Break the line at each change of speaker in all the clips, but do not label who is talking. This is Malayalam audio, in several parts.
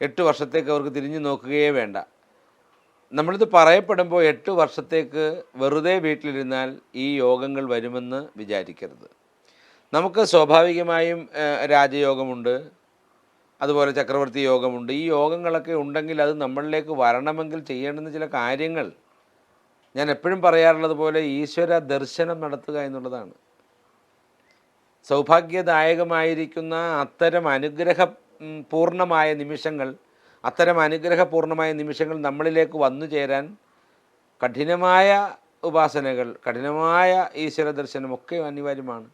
എട്ട് വർഷത്തേക്ക് അവർക്ക് തിരിഞ്ഞു നോക്കുകയേ വേണ്ട. നമ്മളിത് പറയപ്പെടുമ്പോൾ എട്ട് വർഷത്തേക്ക് വെറുതെ വീട്ടിലിരുന്നാൽ ഈ യോഗങ്ങൾ വരുമെന്ന് വിചാരിക്കരുത്. നമുക്ക് സ്വാഭാവികമായും രാജയോഗമുണ്ട്. അതുപോലെ ചക്രവർത്തി യോഗമുണ്ട്. ഈ യോഗങ്ങളൊക്കെ ഉണ്ടെങ്കിൽ അത് നമ്മളിലേക്ക് വരണമെങ്കിൽ ചെയ്യേണ്ടുന്ന ചില കാര്യങ്ങൾ ഞാൻ എപ്പോഴും പറയാറുള്ളത് പോലെ ഈശ്വര ദർശനം നടത്തുക എന്നുള്ളതാണ്. സൗഭാഗ്യദായകമായിരിക്കുന്ന അത്തരം അനുഗ്രഹ പൂർണമായ നിമിഷങ്ങൾ അത്തരം അനുഗ്രഹപൂർണമായ നിമിഷങ്ങൾ നമ്മളിലേക്ക് വന്നു ചേരാൻ കഠിനമായ ഉപാസനകൾ കഠിനമായ ഈശ്വര ദർശനമൊക്കെ അനിവാര്യമാണ്.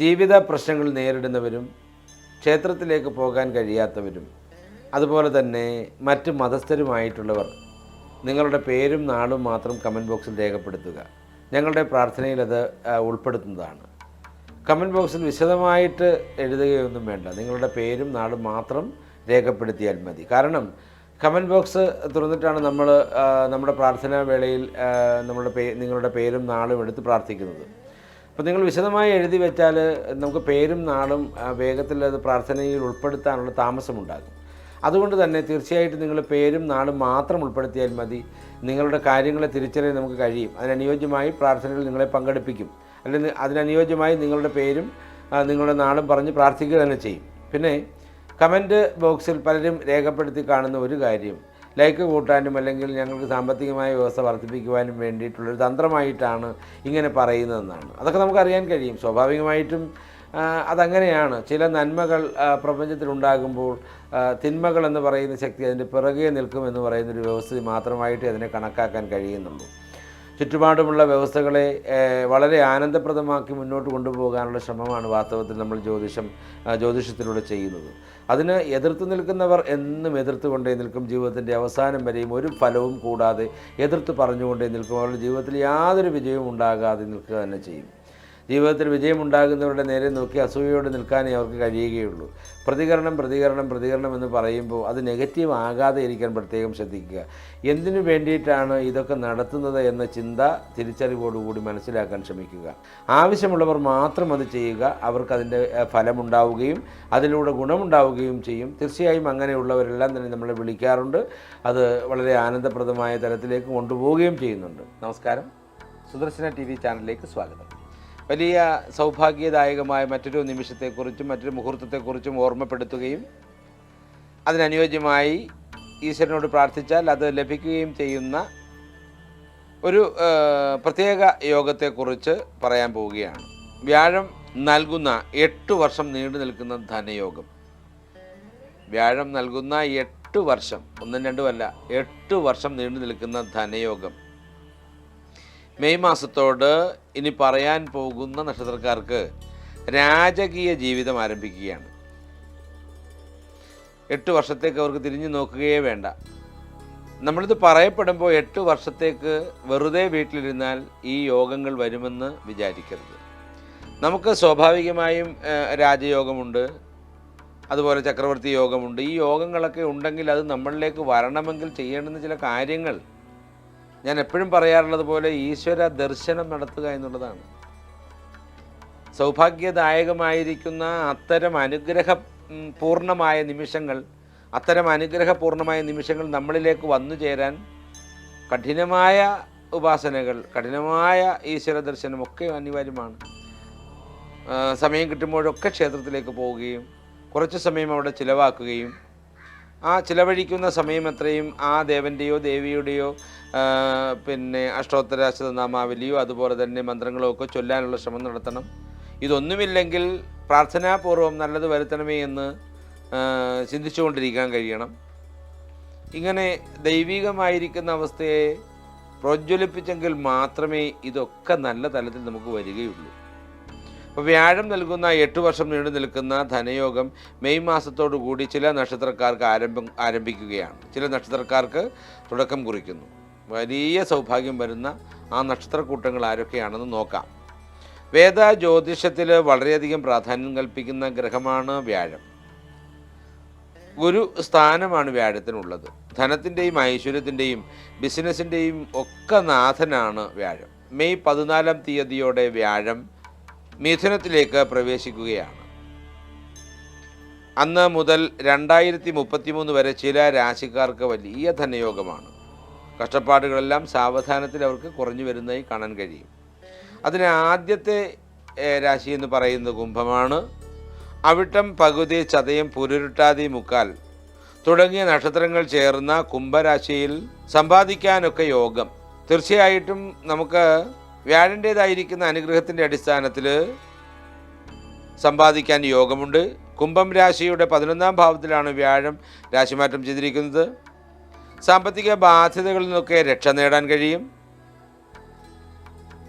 ജീവിത പ്രശ്നങ്ങൾ നേരിടുന്നവരും ക്ഷേത്രത്തിലേക്ക് പോകാൻ കഴിയാത്തവരും അതുപോലെ തന്നെ മറ്റ് മതസ്ഥരുമായിട്ടുള്ളവർ നിങ്ങളുടെ പേരും നാളും മാത്രം കമന്റ് ബോക്സിൽ രേഖപ്പെടുത്തുക. ഞങ്ങളുടെ പ്രാർത്ഥനയിൽ അത് ഉൾപ്പെടുത്തുന്നതാണ്. കമന്റ് ബോക്സിൽ വിശദമായിട്ട് എഴുതുകയൊന്നും വേണ്ട. നിങ്ങളുടെ പേരും നാളും മാത്രം രേഖപ്പെടുത്തിയാൽ മതി. കാരണം കമന്റ് ബോക്സ് തുറന്നിട്ടാണ് നമ്മൾ നമ്മുടെ പ്രാർത്ഥനാ വേളയിൽ നമ്മുടെ പേ നിങ്ങളുടെ പേരും നാളും എടുത്ത് പ്രാർത്ഥിക്കുന്നത്. അപ്പോൾ നിങ്ങൾ വിശദമായി എഴുതി വെച്ചാൽ നമുക്ക് പേരും നാളും വേഗത്തിൽ അത് പ്രാർത്ഥനയിൽ ഉൾപ്പെടുത്താനുള്ള താമസമുണ്ടാകും. അതുകൊണ്ട് തന്നെ തീർച്ചയായിട്ടും നിങ്ങൾ പേരും നാളും മാത്രം ഉൾപ്പെടുത്തിയാൽ മതി. നിങ്ങളുടെ കാര്യങ്ങളെ തിരിച്ചറിയാൻ നമുക്ക് കഴിയും. അതിനനുയോജ്യമായി പ്രാർത്ഥനകൾ നിങ്ങളെ പങ്കെടുപ്പിക്കും. അല്ലെങ്കിൽ അതിനനുയോജ്യമായി നിങ്ങളുടെ പേരും നിങ്ങളുടെ നാളും പറഞ്ഞ് പ്രാർത്ഥിക്കുക തന്നെ ചെയ്യും. പിന്നെ കമന്റ് ബോക്സിൽ പലരും രേഖപ്പെടുത്തി കാണുന്ന ഒരു കാര്യം ലൈക്ക് കൂട്ടാനും അല്ലെങ്കിൽ ഞങ്ങൾക്ക് സാമ്പത്തികമായ വ്യവസ്ഥ വർദ്ധിപ്പിക്കുവാനും വേണ്ടിയിട്ടുള്ളൊരു തന്ത്രമായിട്ടാണ് ഇങ്ങനെ പറയുന്നതെന്നാണ്. അതൊക്കെ നമുക്കറിയാൻ കഴിയും. സ്വാഭാവികമായിട്ടും അതങ്ങനെയാണ്. ചില നന്മകൾ പ്രപഞ്ചത്തിലുണ്ടാകുമ്പോൾ തിന്മകൾ എന്ന് പറയുന്ന ശക്തി അതിന്റെ പിറകെ നിൽക്കുമെന്ന് പറയുന്നൊരു വ്യവസ്ഥ മാത്രമായിട്ട് അതിനെ കണക്കാക്കാൻ കഴിയുന്നുള്ളൂ. ചുറ്റുപാടുമുള്ള വ്യവസ്ഥകളെ വളരെ ആനന്ദപ്രദമാക്കി മുന്നോട്ട് കൊണ്ടുപോകാനുള്ള ശ്രമമാണ് വാസ്തവത്തിൽ നമ്മൾ ജ്യോതിഷം ജ്യോതിഷത്തിലൂടെ ചെയ്യുന്നത്. അതിന് എതിർത്ത് നിൽക്കുന്നവർ എന്നും എതിർത്തുകൊണ്ടേ നിൽക്കും. ജീവിതത്തിന്റെ അവസാനം വരെയും ഒരു ഫലവും കൂടാതെ എതിർത്ത് പറഞ്ഞുകൊണ്ടേ നിൽക്കും. അവരുടെ ജീവിതത്തിൽ യാതൊരു വിജയവും ഉണ്ടാകാതെ നിൽക്കുക തന്നെ ചെയ്യും. ജീവിതത്തിൽ വിജയമുണ്ടാകുന്നവരുടെ നേരെ നോക്കി അസൂയയോട് നിൽക്കാനേ അവർക്ക് കഴിയുകയുള്ളൂ. പ്രതികരണം പ്രതികരണം പ്രതികരണം എന്ന് പറയുമ്പോൾ അത് നെഗറ്റീവ് ആകാതെ ഇരിക്കാൻ പ്രത്യേകം ശ്രദ്ധിക്കുക. എന്തിനു വേണ്ടിയിട്ടാണ് ഇതൊക്കെ നടത്തുന്നത് എന്ന ചിന്ത തിരിച്ചറിവോടുകൂടി മനസ്സിലാക്കാൻ ശ്രമിക്കുക. ആവശ്യമുള്ളവർ മാത്രം അത് ചെയ്യുക അവർക്ക് അതിന്റെ ഫലമുണ്ടാവുകയും അതിലൂടെ ഗുണമുണ്ടാവുകയും ചെയ്യും. തീർച്ചയായും അങ്ങനെയുള്ളവരെല്ലാം തന്നെ നമ്മളെ വിളിക്കാറുണ്ട്. അത് വളരെ ആനന്ദപ്രദമായ തരത്തിലേക്ക് കൊണ്ടുപോവുകയും ചെയ്യുന്നുണ്ട്. നമസ്കാരം. സുദർശന ടി വി ചാനലിലേക്ക് സ്വാഗതം. വലിയ സൗഭാഗ്യദായകമായ മറ്റൊരു നിമിഷത്തെക്കുറിച്ചും മറ്റൊരു മുഹൂർത്തത്തെക്കുറിച്ചും ഓർമ്മപ്പെടുത്തുകയും അതിനനുയോജ്യമായി ഈശ്വരനോട് പ്രാർത്ഥിച്ചാൽ അത് ലഭിക്കുകയും ചെയ്യുന്ന ഒരു പ്രത്യേക യോഗത്തെക്കുറിച്ച് പറയാൻ പോവുകയാണ്. വ്യാഴം നൽകുന്ന എട്ട് വർഷം നീണ്ടു നിൽക്കുന്ന ധനയോഗം. വ്യാഴം നൽകുന്ന എട്ട് വർഷം ഒന്നും രണ്ടുമല്ല എട്ട് വർഷം നീണ്ടു നിൽക്കുന്ന ധനയോഗം. മെയ് മാസത്തോട് ഇനി പറയാൻ പോകുന്ന നക്ഷത്രക്കാർക്ക് രാജകീയ ജീവിതം ആരംഭിക്കുകയാണ്. എട്ട് വർഷത്തേക്ക് അവർക്ക് തിരിഞ്ഞു നോക്കുകയേ വേണ്ട. നമ്മളിത് പറയപ്പെടുമ്പോൾ എട്ട് വർഷത്തേക്ക് വെറുതെ വീട്ടിലിരുന്നാൽ ഈ യോഗങ്ങൾ വരുമെന്ന് വിചാരിക്കരുത്. നമുക്ക് സ്വാഭാവികമായും രാജയോഗമുണ്ട്. അതുപോലെ ചക്രവർത്തി യോഗമുണ്ട്. ഈ യോഗങ്ങളൊക്കെ ഉണ്ടെങ്കിൽ അത് നമ്മളിലേക്ക് വരണമെങ്കിൽ ചെയ്യേണ്ടുന്ന ചില കാര്യങ്ങൾ ഞാൻ എപ്പോഴും പറയാറുള്ളത് പോലെ ഈശ്വര ദർശനം നടത്തുക എന്നുള്ളതാണ്. സൗഭാഗ്യദായകമായിരിക്കുന്ന അത്തരം അനുഗ്രഹ പൂർണമായ നിമിഷങ്ങൾ അത്തരം അനുഗ്രഹപൂർണമായ നിമിഷങ്ങൾ നമ്മളിലേക്ക് വന്നു ചേരാൻ കഠിനമായ ഉപാസനകൾ കഠിനമായ ഈശ്വര ദർശനമൊക്കെ അനിവാര്യമാണ്. സമയം കിട്ടുമ്പോഴൊക്കെ ക്ഷേത്രത്തിലേക്ക് പോവുകയും കുറച്ച് സമയം അവിടെ ചിലവാക്കുകയും ആ ചിലവഴിക്കുന്ന സമയം എത്രയും ആ ദേവന്റെയോ ദേവിയുടെയോ പിന്നെ അഷ്ടോത്തരാശതനാമാവലിയോ അതുപോലെ തന്നെ മന്ത്രങ്ങളോ ഒക്കെ ചൊല്ലാനുള്ള ശ്രമം നടത്തണം. ഇതൊന്നുമില്ലെങ്കിൽ പ്രാർത്ഥനാപൂർവം നല്ലത് വരുത്തണമേ എന്ന് ചിന്തിച്ചുകൊണ്ടിരിക്കാൻ കഴിയണം. ഇങ്ങനെ ദൈവികമായിരിക്കുന്ന അവസ്ഥയെ പ്രോജ്വലിപ്പിച്ചെങ്കിൽ മാത്രമേ ഇതൊക്കെ നല്ല തലത്തിൽ നമുക്ക് വരികയുള്ളൂ. അപ്പോൾ വ്യാഴം നൽകുന്ന എട്ട് വർഷം നീണ്ടു നിൽക്കുന്ന ധനയോഗം മെയ് മാസത്തോടു കൂടി ചില നക്ഷത്രക്കാർക്ക് ആരംഭം ആരംഭിക്കുകയാണ്. ചില നക്ഷത്രക്കാർക്ക് തുടക്കം കുറിക്കുന്നു. വലിയ സൗഭാഗ്യം വരുന്ന ആ നക്ഷത്രക്കൂട്ടങ്ങൾ ആരൊക്കെയാണെന്ന് നോക്കാം. വേദ ജ്യോതിഷത്തിൽ വളരെയധികം പ്രാധാന്യം കൽപ്പിക്കുന്ന ഗ്രഹമാണ് വ്യാഴം. ഗുരു സ്ഥാനമാണ് വ്യാഴത്തിനുള്ളത്. ധനത്തിന്റെയും ഐശ്വര്യത്തിന്റെയും ബിസിനസ്സിന്റെയും ഒക്കെ നാഥനാണ് വ്യാഴം. മെയ് പതിനാലാം തീയതിയോടെ വ്യാഴം മിഥുനത്തിലേക്ക് പ്രവേശിക്കുകയാണ്. അന്ന് മുതൽ രണ്ടായിരത്തി മുപ്പത്തിമൂന്ന് വരെ ചില രാശിക്കാർക്ക് വലിയ ധനയോഗമാണ്. കഷ്ടപ്പാടുകളെല്ലാം സാവധാനത്തിൽ അവർക്ക് കുറഞ്ഞു വരുന്നതായി കാണാൻ കഴിയും. അതിന് ആദ്യത്തെ രാശി എന്ന് പറയുന്നത് കുംഭമാണ്. അവിട്ടം പകുതി ചതയം പുരുരുട്ടാതി മുക്കാൽ തുടങ്ങിയ നക്ഷത്രങ്ങൾ ചേർന്ന കുംഭരാശിയിൽ സമ്പാദിക്കാനൊക്കെ യോഗം. തീർച്ചയായിട്ടും നമുക്ക് വ്യാഴന്റേതായിരിക്കുന്ന അനുഗ്രഹത്തിന്റെ അടിസ്ഥാനത്തിൽ സമ്പാദിക്കാൻ യോഗമുണ്ട്. കുംഭം രാശിയുടെ പതിനൊന്നാം ഭാവത്തിലാണ് വ്യാഴം രാശിമാറ്റം ചെയ്തിരിക്കുന്നത്. സാമ്പത്തിക ബാധ്യതകളിൽ നിന്നൊക്കെ രക്ഷ നേടാൻ കഴിയും.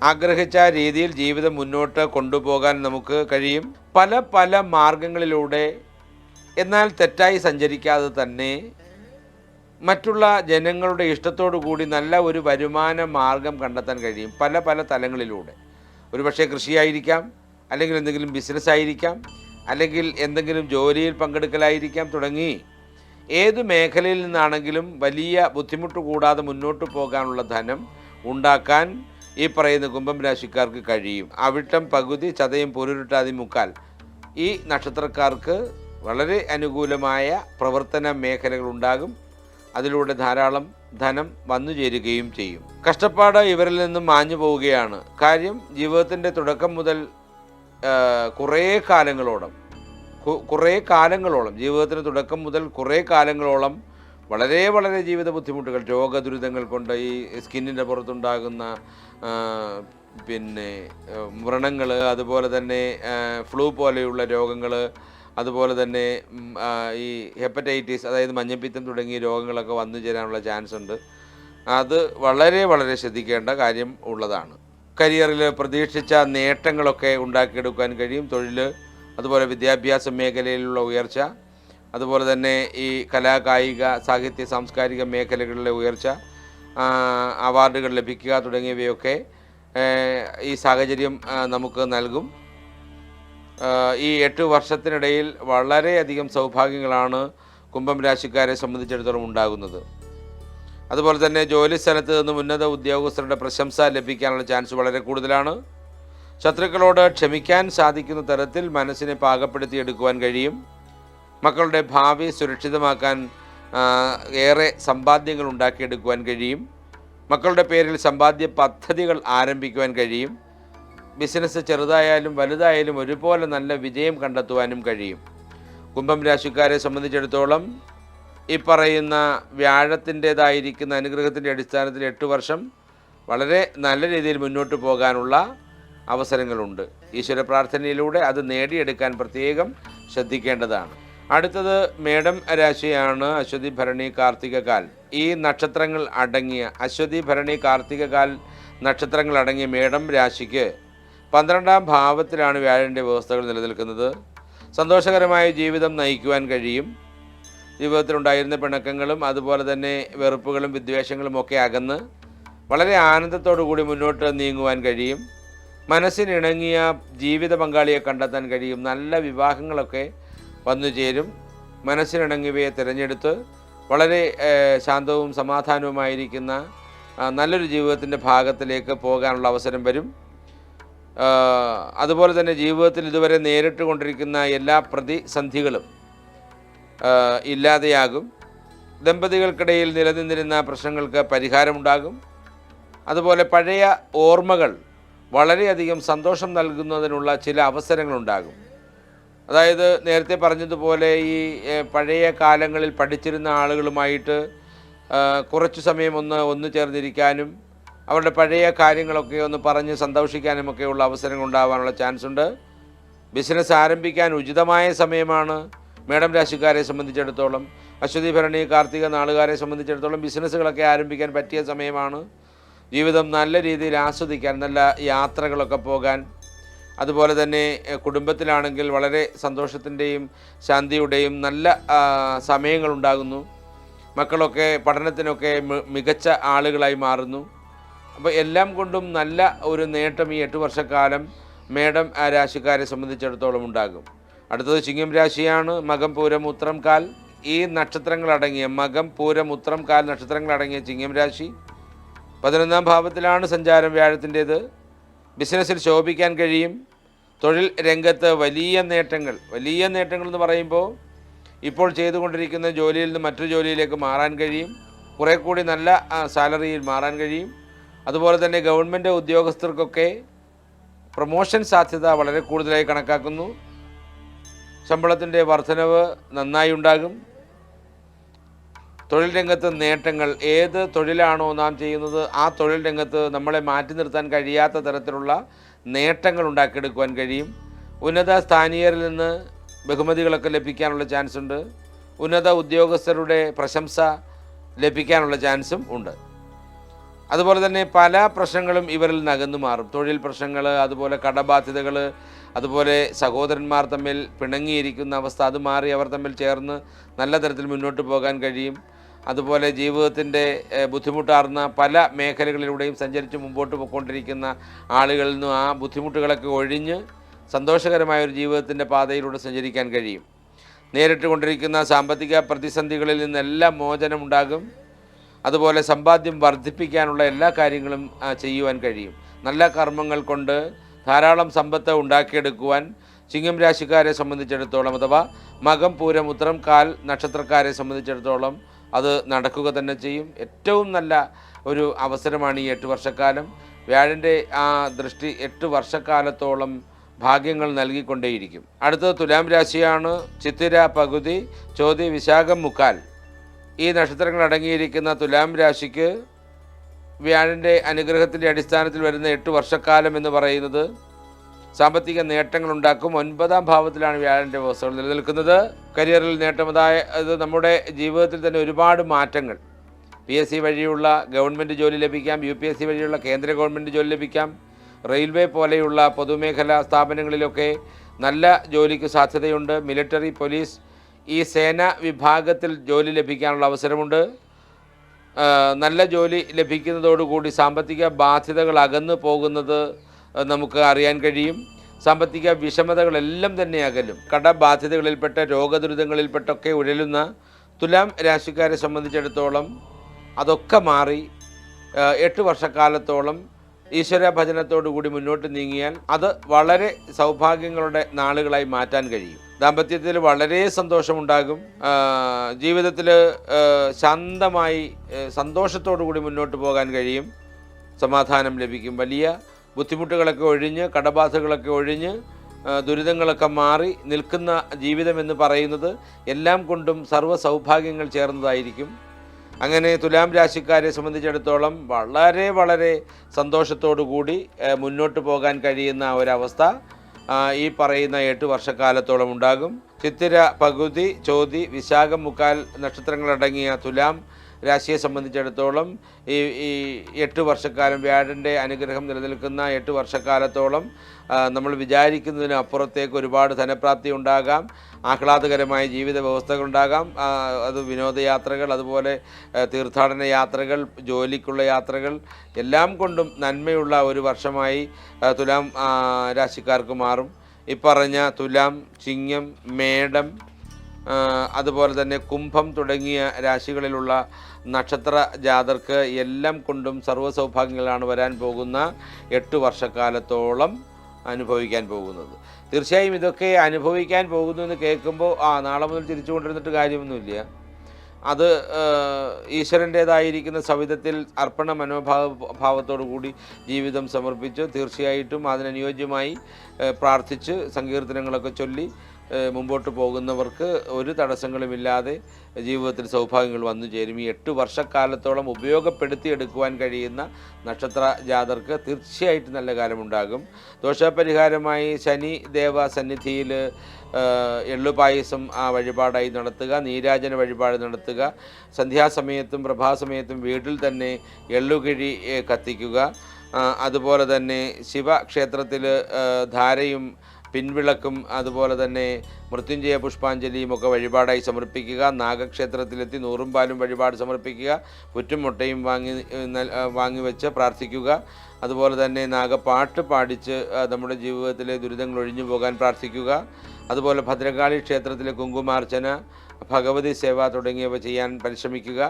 ആഗ്രഹിച്ച രീതിയിൽ ജീവിതം മുന്നോട്ട് കൊണ്ടുപോകാൻ നമുക്ക് കഴിയും. പല പല മാർഗങ്ങളിലൂടെ എന്നാൽ തെറ്റായി സഞ്ചരിക്കാതെ തന്നെ മറ്റുള്ള ജനങ്ങളുടെ ഇഷ്ടത്തോടു കൂടി നല്ല ഒരു വരുമാന മാർഗം കണ്ടെത്താൻ കഴിയും പല പല തലങ്ങളിലൂടെ. ഒരുപക്ഷെ കൃഷിയായിരിക്കാം അല്ലെങ്കിൽ എന്തെങ്കിലും ബിസിനസ് ആയിരിക്കാം അല്ലെങ്കിൽ എന്തെങ്കിലും ജോലിയിൽ പങ്കെടുക്കലായിരിക്കാം തുടങ്ങി ഏത് മേഖലയിൽ നിന്നാണെങ്കിലും വലിയ ബുദ്ധിമുട്ട് കൂടാതെ മുന്നോട്ട് പോകാനുള്ള ധനം ഉണ്ടാക്കാൻ ഈ പറയുന്ന കുംഭം രാശിക്കാർക്ക് കഴിയും. അവിട്ടം പകുതി ചതയും പൊരുരുട്ടാതി മുക്കാൽ. ഈ നക്ഷത്രക്കാർക്ക് വളരെ അനുകൂലമായ പ്രവർത്തന മേഖലകൾ ഉണ്ടാകും. അതിലൂടെ ധാരാളം ധനം വന്നു ചേരുകയും ചെയ്യും. കഷ്ടപ്പാട് ഇവരിൽ നിന്നും മാഞ്ഞു പോവുകയാണ്. കാര്യം ജീവിതത്തിന്റെ തുടക്കം മുതൽ കുറേ കാലങ്ങളോളം കുറേ കാലങ്ങളോളം ജീവിതത്തിന് തുടക്കം മുതൽ കുറേ കാലങ്ങളോളം വളരെ വളരെ ജീവിത ബുദ്ധിമുട്ടുകൾ രോഗദുരിതങ്ങൾ കൊണ്ട് ഈ സ്കിന്നിന്റെ പുറത്തുണ്ടാകുന്ന പിന്നെ വ്രണങ്ങൾ അതുപോലെ തന്നെ ഫ്ലൂ പോലെയുള്ള രോഗങ്ങൾ അതുപോലെ തന്നെ ഈ ഹെപ്പറ്റൈറ്റിസ് അതായത് മഞ്ഞപ്പിത്തം തുടങ്ങിയ രോഗങ്ങളൊക്കെ വന്നു ചേരാനുള്ള ചാൻസ് ഉണ്ട്. അത് വളരെ വളരെ ശ്രദ്ധിക്കേണ്ട കാര്യം ഉള്ളതാണ്. കരിയറിൽ പ്രതീക്ഷിച്ച നേട്ടങ്ങളൊക്കെ ഉണ്ടാക്കിയെടുക്കാൻ കഴിയും. തൊഴിൽ അതുപോലെ വിദ്യാഭ്യാസ മേഖലയിലുള്ള ഉയർച്ച അതുപോലെ തന്നെ ഈ കലാകായിക സാഹിത്യ സാംസ്കാരിക മേഖലകളിലെ ഉയർച്ച അവാർഡുകൾ ലഭിക്കുക തുടങ്ങിയവയൊക്കെ ഈ സാഹചര്യം നമുക്ക് നൽകും. ഈ എട്ട് വർഷത്തിനിടയിൽ വളരെയധികം സൗഭാഗ്യങ്ങളാണ് കുംഭം രാശിക്കാരെ സംബന്ധിച്ചിടത്തോളം ഉണ്ടാകുന്നത്. അതുപോലെ തന്നെ ജോലി സ്ഥലത്ത് നിന്നും ഉന്നത ഉദ്യോഗസ്ഥരുടെ പ്രശംസ ലഭിക്കാനുള്ള ചാൻസ് വളരെ കൂടുതലാണ്. ശത്രുക്കളോട് ക്ഷമിക്കാൻ സാധിക്കുന്ന തരത്തിൽ മനസ്സിനെ പാകപ്പെടുത്തിയെടുക്കുവാൻ കഴിയും. മക്കളുടെ ഭാവി സുരക്ഷിതമാക്കാൻ ഏറെ സമ്പാദ്യങ്ങൾ ഉണ്ടാക്കിയെടുക്കുവാൻ കഴിയും. മക്കളുടെ പേരിൽ സമ്പാദ്യ പദ്ധതികൾ ആരംഭിക്കുവാൻ കഴിയും. ബിസിനസ് ചെറുതായാലും വലുതായാലും ഒരുപോലെ നല്ല വിജയം കണ്ടെത്തുവാനും കഴിയും. കുംഭം രാശിക്കാരെ സംബന്ധിച്ചിടത്തോളം ഈ പറയുന്ന വ്യാഴത്തിന്റേതായിരിക്കുന്ന അനുഗ്രഹത്തിന്റെ അടിസ്ഥാനത്തിൽ എട്ട് വർഷം വളരെ നല്ല രീതിയിൽ മുന്നോട്ട് പോകാനുള്ള അവസരങ്ങളുണ്ട്. ഈശ്വര പ്രാർത്ഥനയിലൂടെ അത് നേടിയെടുക്കാൻ പ്രത്യേകം ശ്രദ്ധിക്കേണ്ടതാണ്. അടുത്തത് മേഡം രാശിയാണ് അശ്വതി ഭരണി കാർത്തികകാൽ ഈ നക്ഷത്രങ്ങൾ അടങ്ങിയ അശ്വതി ഭരണി കാർത്തികകാൽ നക്ഷത്രങ്ങൾ അടങ്ങിയ മേഡം രാശിക്ക് പന്ത്രണ്ടാം ഭാവത്തിലാണ് വ്യാഴന്റെ വ്യവസ്ഥകൾ നിലനിൽക്കുന്നത്. സന്തോഷകരമായ ജീവിതം നയിക്കുവാൻ കഴിയും. ജീവിതത്തിലുണ്ടായിരുന്ന പിണക്കങ്ങളും അതുപോലെ തന്നെ വെറുപ്പുകളും വിദ്വേഷങ്ങളും ഒക്കെ അകന്ന് വളരെ ആനന്ദത്തോടു കൂടി മുന്നോട്ട് നീങ്ങുവാൻ കഴിയും. മനസ്സിനിണങ്ങിയ ജീവിത പങ്കാളിയെ കണ്ടെത്താൻ കഴിയും. നല്ല വിവാഹങ്ങളൊക്കെ വന്നു ചേരും. മനസ്സിനിണങ്ങിയവയെ തിരഞ്ഞെടുത്ത് വളരെ ശാന്തവും സമാധാനവുമായിരിക്കുന്ന നല്ലൊരു ജീവിതത്തിന്റെ ഭാഗത്തിലേക്ക് പോകാനുള്ള അവസരം വരും. അതുപോലെ തന്നെ ജീവിതത്തിൽ ഇതുവരെ നേരിട്ട് കൊണ്ടിരിക്കുന്ന എല്ലാ പ്രതിസന്ധികളും ഇല്ലാതെയാകും. ദമ്പതികൾക്കിടയിൽ നിലനിന്നിരുന്ന പ്രശ്നങ്ങൾക്ക് പരിഹാരമുണ്ടാകും. അതുപോലെ പഴയ ഓർമ്മകൾ വളരെയധികം സന്തോഷം നൽകുന്നതിനുള്ള ചില അവസരങ്ങളുണ്ടാകും. അതായത് നേരത്തെ പറഞ്ഞതുപോലെ ഈ പഴയ കാലങ്ങളിൽ പഠിച്ചിരുന്ന ആളുകളുമായിട്ട് കുറച്ചു സമയം ഒന്ന് ഒന്നു ചേർന്നിരിക്കാനും അവരുടെ പഴയ കാര്യങ്ങളൊക്കെ ഒന്ന് പറഞ്ഞ് സന്തോഷിക്കാനുമൊക്കെയുള്ള അവസരങ്ങൾ ഉണ്ടാകാനുള്ള ചാൻസ് ഉണ്ട് ബിസിനസ് ആരംഭിക്കാൻ ഉചിതമായ സമയമാണ്. മേഡം രാശിക്കാരെ സംബന്ധിച്ചിടത്തോളം അശ്വതി ഭരണി കാർത്തിക നാളുകാരെ സംബന്ധിച്ചിടത്തോളം ബിസിനസ്സുകളൊക്കെ ആരംഭിക്കാൻ പറ്റിയ സമയമാണ്. ജീവിതം നല്ല രീതിയിൽ ആസ്വദിക്കാൻ നല്ല യാത്രകളൊക്കെ പോകാൻ അതുപോലെ തന്നെ കുടുംബത്തിലാണെങ്കിൽ വളരെ സന്തോഷത്തിന്റെയും ശാന്തിയുടെയും നല്ല സമയങ്ങളുണ്ടാകുന്നു. മക്കളൊക്കെ പഠനത്തിനൊക്കെ മികച്ച ആളുകളായി മാറുന്നു. അപ്പോൾ എല്ലാം കൊണ്ടും നല്ല ഒരു നേട്ടം ഈ എട്ട് വർഷക്കാലം മേടം ആ രാശിക്കാരെ സംബന്ധിച്ചിടത്തോളം ഉണ്ടാകും. അടുത്തത് ചിങ്ങം രാശിയാണ് മകം പൂരം ഉത്രം കാൽ. ഈ നക്ഷത്രങ്ങളടങ്ങിയ മകം പൂരം ഉത്രം കാൽ നക്ഷത്രങ്ങളടങ്ങിയ ചിങ്ങം രാശി പതിനൊന്നാം ഭാവത്തിലാണ് സഞ്ചാരം വ്യാഴത്തിന്റേത്. ബിസിനസ്സിൽ ശോഭിക്കാൻ കഴിയും. തൊഴിൽ രംഗത്ത് വലിയ നേട്ടങ്ങൾ വലിയ നേട്ടങ്ങൾ എന്ന് പറയുമ്പോൾ ഇപ്പോൾ ചെയ്തുകൊണ്ടിരിക്കുന്ന ജോലിയിൽ നിന്ന് മറ്റൊരു ജോലിയിലേക്ക് മാറാൻ കഴിയും. കുറേ കൂടി നല്ല സാലറിയിൽ മാറാൻ കഴിയും. അതുപോലെ തന്നെ ഗവൺമെന്റ് ഉദ്യോഗസ്ഥർക്കൊക്കെ പ്രൊമോഷൻ സാധ്യത വളരെ കൂടുതലായി കണക്കാക്കുന്നു. ശമ്പളത്തിന്റെ വർധനവ് നന്നായി ഉണ്ടാകും. തൊഴിൽ രംഗത്ത് നേട്ടങ്ങൾ ഏത് തൊഴിലാണോ നാം ചെയ്യുന്നത് ആ തൊഴിൽ രംഗത്ത് നമ്മളെ മാറ്റി നിർത്താൻ കഴിയാത്ത തരത്തിലുള്ള നേട്ടങ്ങൾ ഉണ്ടാക്കിയെടുക്കുവാൻ കഴിയും. ഉന്നത സ്ഥാനീയരിൽ നിന്ന് ബഹുമതികളൊക്കെ ലഭിക്കാനുള്ള ചാൻസ് ഉണ്ട്. ഉന്നത ഉദ്യോഗസ്ഥരുടെ പ്രശംസ ലഭിക്കാനുള്ള ചാൻസും ഉണ്ട്. അതുപോലെ തന്നെ പല പ്രശ്നങ്ങളും ഇവരിൽ നകന്നു മാറും. തൊഴിൽ പ്രശ്നങ്ങൾ അതുപോലെ കടബാധ്യതകൾ അതുപോലെ സഹോദരന്മാർ തമ്മിൽ പിണങ്ങിയിരിക്കുന്ന അവസ്ഥ അത് മാറി അവർ തമ്മിൽ ചേർന്ന് നല്ല തരത്തിൽ മുന്നോട്ട് പോകാൻ കഴിയും. അതുപോലെ ജീവിതത്തിന്റെ ബുദ്ധിമുട്ടാർന്ന പല മേഖലകളിലൂടെയും സഞ്ചരിച്ച് മുമ്പോട്ട് പോയിക്കൊണ്ടിരിക്കുന്ന ആളുകളിൽ നിന്നും ആ ബുദ്ധിമുട്ടുകളൊക്കെ ഒഴിഞ്ഞ് സന്തോഷകരമായ ഒരു ജീവിതത്തിന്റെ പാതയിലൂടെ സഞ്ചരിക്കാൻ കഴിയും. നേരിട്ട് കൊണ്ടിരിക്കുന്ന സാമ്പത്തിക പ്രതിസന്ധികളിൽ നിന്നെല്ലാം മോചനമുണ്ടാകും. അതുപോലെ സമ്പാദ്യം വർദ്ധിപ്പിക്കാനുള്ള എല്ലാ കാര്യങ്ങളും ചെയ്യുവാൻ കഴിയും. നല്ല കർമ്മങ്ങൾ കൊണ്ട് ധാരാളം സമ്പത്ത് ഉണ്ടാക്കിയെടുക്കുവാൻ ചിങ്ങം രാശിക്കാരെ സംബന്ധിച്ചിടത്തോളം അഥവാ മകം പൂരം ഉത്തരം കാൽ നക്ഷത്രക്കാരെ സംബന്ധിച്ചിടത്തോളം അത് നടക്കുക തന്നെ ചെയ്യും. ഏറ്റവും നല്ല ഒരു അവസരമാണ് ഈ എട്ട് വർഷക്കാലം. വ്യാഴന്റെ ആ ദൃഷ്ടി എട്ട് വർഷക്കാലത്തോളം ഭാഗ്യങ്ങൾ നൽകിക്കൊണ്ടേയിരിക്കും. അടുത്തത് തുലാം രാശിയാണ്. ചിത്തിര പകുതി ചോതി വിശാഖം മുക്കാൽ. ഈ നക്ഷത്രങ്ങൾ അടങ്ങിയിരിക്കുന്ന തുലാം രാശിക്ക് വ്യാഴന്റെ അനുഗ്രഹത്തിന്റെ അടിസ്ഥാനത്തിൽ വരുന്ന എട്ട് വർഷക്കാലം എന്ന് പറയുന്നത് സാമ്പത്തിക നേട്ടങ്ങൾ ഉണ്ടാക്കും. ഒൻപതാം ഭാവത്തിലാണ് വ്യാഴന്റെ വ്യവസ്ഥകൾ നിലനിൽക്കുന്നത്. കരിയറിൽ നേട്ടം അതായത് നമ്മുടെ ജീവിതത്തിൽ തന്നെ ഒരുപാട് മാറ്റങ്ങൾ. പി എസ് സി വഴിയുള്ള ഗവൺമെന്റ് ജോലി ലഭിക്കാം. യു പി എസ് സി വഴിയുള്ള കേന്ദ്ര ഗവൺമെന്റ് ജോലി ലഭിക്കാം. റെയിൽവേ പോലെയുള്ള പൊതുമേഖലാ സ്ഥാപനങ്ങളിലൊക്കെ നല്ല ജോലിക്ക് സാധ്യതയുണ്ട്. മിലിറ്ററി പോലീസ് ഈ സേന വിഭാഗത്തിൽ ജോലി ലഭിക്കാനുള്ള അവസരമുണ്ട്. നല്ല ജോലി ലഭിക്കുന്നതോടുകൂടി സാമ്പത്തിക ബാധ്യതകൾ അകന്നു പോകുന്നത് നമുക്ക് അറിയാൻ കഴിയും. സാമ്പത്തിക വിഷമതകളെല്ലാം തന്നെ അകലും. കടബാധ്യതകളിൽപ്പെട്ട രോഗദുരിതങ്ങളിൽപ്പെട്ടൊക്കെ ഉഴലുന്ന തുലാം രാശിക്കാരെ സംബന്ധിച്ചിടത്തോളം അതൊക്കെ മാറി എട്ട് വർഷക്കാലത്തോളം ഈശ്വര ഭജനത്തോടു കൂടി മുന്നോട്ട് നീങ്ങിയാൽ അത് വളരെ സൗഭാഗ്യങ്ങളുടെ നാളുകളായി മാറ്റാൻ കഴിയും. ദാമ്പത്യത്തിൽ വളരെ സന്തോഷമുണ്ടാകും. ജീവിതത്തിൽ ശാന്തമായി സന്തോഷത്തോടു കൂടി മുന്നോട്ട് പോകാൻ കഴിയും. സമാധാനം ലഭിക്കും. വലിയ ബുദ്ധിമുട്ടുകളൊക്കെ ഒഴിഞ്ഞ് കടബാധകളൊക്കെ ഒഴിഞ്ഞ് ദുരിതങ്ങളൊക്കെ മാറി നിൽക്കുന്ന ജീവിതം എന്ന് പറയുന്നത് എല്ലാം കൊണ്ടും സർവ സൗഭാഗ്യങ്ങൾ ചേർന്നതായിരിക്കും. അങ്ങനെ തുലാം രാശിക്കാരെ സംബന്ധിച്ചിടത്തോളം വളരെ വളരെ സന്തോഷത്തോടു കൂടി മുന്നോട്ട് പോകാൻ കഴിയുന്ന ഒരവസ്ഥ. ഈ പറയുന്ന എട്ട് വർഷക്കാലത്തോളം ഉണ്ടാകും. ചിത്തിര പകുതി ചോതി വിശാഖം മുക്കാൽ നക്ഷത്രങ്ങളടങ്ങിയ തുലാം രാശിയെ സംബന്ധിച്ചിടത്തോളം ഈ ഈ എട്ട് വർഷക്കാലം വ്യാഴന്റെ അനുഗ്രഹം നിലനിൽക്കുന്ന എട്ട് വർഷക്കാലത്തോളം നമ്മൾ വിചാരിക്കുന്നതിന് അപ്പുറത്തേക്ക് ഒരുപാട് ധനപ്രാപ്തി ഉണ്ടാകാം ആഹ്ലാദകരമായ ജീവിത വ്യവസ്ഥകളുണ്ടാകാം അത് വിനോദയാത്രകൾ അതുപോലെ തീർത്ഥാടന യാത്രകൾ ജോലിക്കുള്ള യാത്രകൾ എല്ലാം കൊണ്ടും നന്മയുള്ള ഒരു വർഷമായി തുലാം രാശിക്കാർക്ക് മാറും. ഇപ്പറഞ്ഞ തുലാം ചിങ്ങം മേടം അതുപോലെ തന്നെ കുംഭം തുടങ്ങിയ രാശികളിലുള്ള നക്ഷത്ര ജാതർക്ക് എല്ലാം കൊണ്ടും സർവസൗഭാഗ്യങ്ങളാണ് വരാൻ പോകുന്ന എട്ട് വർഷക്കാലത്തോളം അനുഭവിക്കാൻ പോകുന്നത്. തീർച്ചയായും ഇതൊക്കെ അനുഭവിക്കാൻ പോകുന്നു എന്ന് കേൾക്കുമ്പോൾ ആ നാളെ മുതൽ തിരിച്ചു കൊണ്ടിരുന്നിട്ട് കാര്യമൊന്നുമില്ല. അത് ഈശ്വരന്റേതായിരിക്കുന്ന സവിധത്തിൽ അർപ്പണ മനോഭാവ കൂടി ജീവിതം സമർപ്പിച്ച് തീർച്ചയായിട്ടും അതിനനുയോജ്യമായി പ്രാർത്ഥിച്ച് സങ്കീർത്തനങ്ങളൊക്കെ ചൊല്ലി മുമ്പോട്ട് പോകുന്നവർക്ക് ഒരു തടസ്സങ്ങളുമില്ലാതെ ജീവിതത്തിൽ സൗഭാഗ്യങ്ങൾ വന്നു ചേരും. ഈ എട്ട് വർഷക്കാലത്തോളം ഉപയോഗപ്പെടുത്തിയെടുക്കുവാൻ കഴിയുന്ന നക്ഷത്ര ജാതർക്ക് തീർച്ചയായിട്ടും നല്ല കാലമുണ്ടാകും. ദോഷപരിഹാരമായി ശനി ദേവ സന്നിധിയിൽ എള്ളുപായസം ആ വഴിപാടായി നടത്തുക നീരാജന വഴിപാട് നടത്തുക സന്ധ്യാസമയത്തും പ്രഭാസമയത്തും വീട്ടിൽ തന്നെ എള്ളുകിഴി കത്തിക്കുക. അതുപോലെ തന്നെ ശിവക്ഷേത്രത്തിൽ ധാരയും പിൻവിളക്കും അതുപോലെ തന്നെ മൃത്യുഞ്ജയ പുഷ്പാഞ്ജലിയും ഒക്കെ വഴിപാടായി സമർപ്പിക്കുക. നാഗക്ഷേത്രത്തിലെത്തി നൂറും പാലും വഴിപാട് സമർപ്പിക്കുക. പുറ്റും മുട്ടയും വാങ്ങി വാങ്ങിവെച്ച് പ്രാർത്ഥിക്കുക. അതുപോലെ തന്നെ നാഗപ്പാട്ട് പാടിച്ച് നമ്മുടെ ജീവിതത്തിലെ ദുരിതങ്ങൾ ഒഴിഞ്ഞു പോകാൻ പ്രാർത്ഥിക്കുക. അതുപോലെ ഭദ്രകാളി ക്ഷേത്രത്തിലെ കുങ്കുമാർച്ചന ഭഗവതി സേവ തുടങ്ങിയവ ചെയ്യാൻ പരിശ്രമിക്കുക.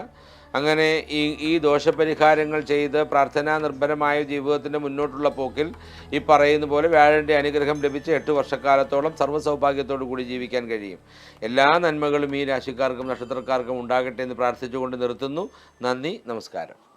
അങ്ങനെ ഈ ഈ ദോഷപരിഹാരങ്ങൾ ചെയ്ത് പ്രാർത്ഥനാ നിർഭരമായ ജീവിതത്തിന്റെ മുന്നോട്ടുള്ള പോക്കിൽ ഈ പറയുന്ന പോലെ വ്യാഴന്റെ അനുഗ്രഹം ലഭിച്ച് എട്ട് വർഷക്കാലത്തോളം സർവസൗഭാഗ്യത്തോടു കൂടി ജീവിക്കാൻ കഴിയും. എല്ലാ നന്മകളും ഈ രാശിക്കാർക്കും നക്ഷത്രക്കാർക്കും ഉണ്ടാകട്ടെ എന്ന് പ്രാർത്ഥിച്ചുകൊണ്ട് നിർത്തുന്നു. നന്ദി നമസ്കാരം.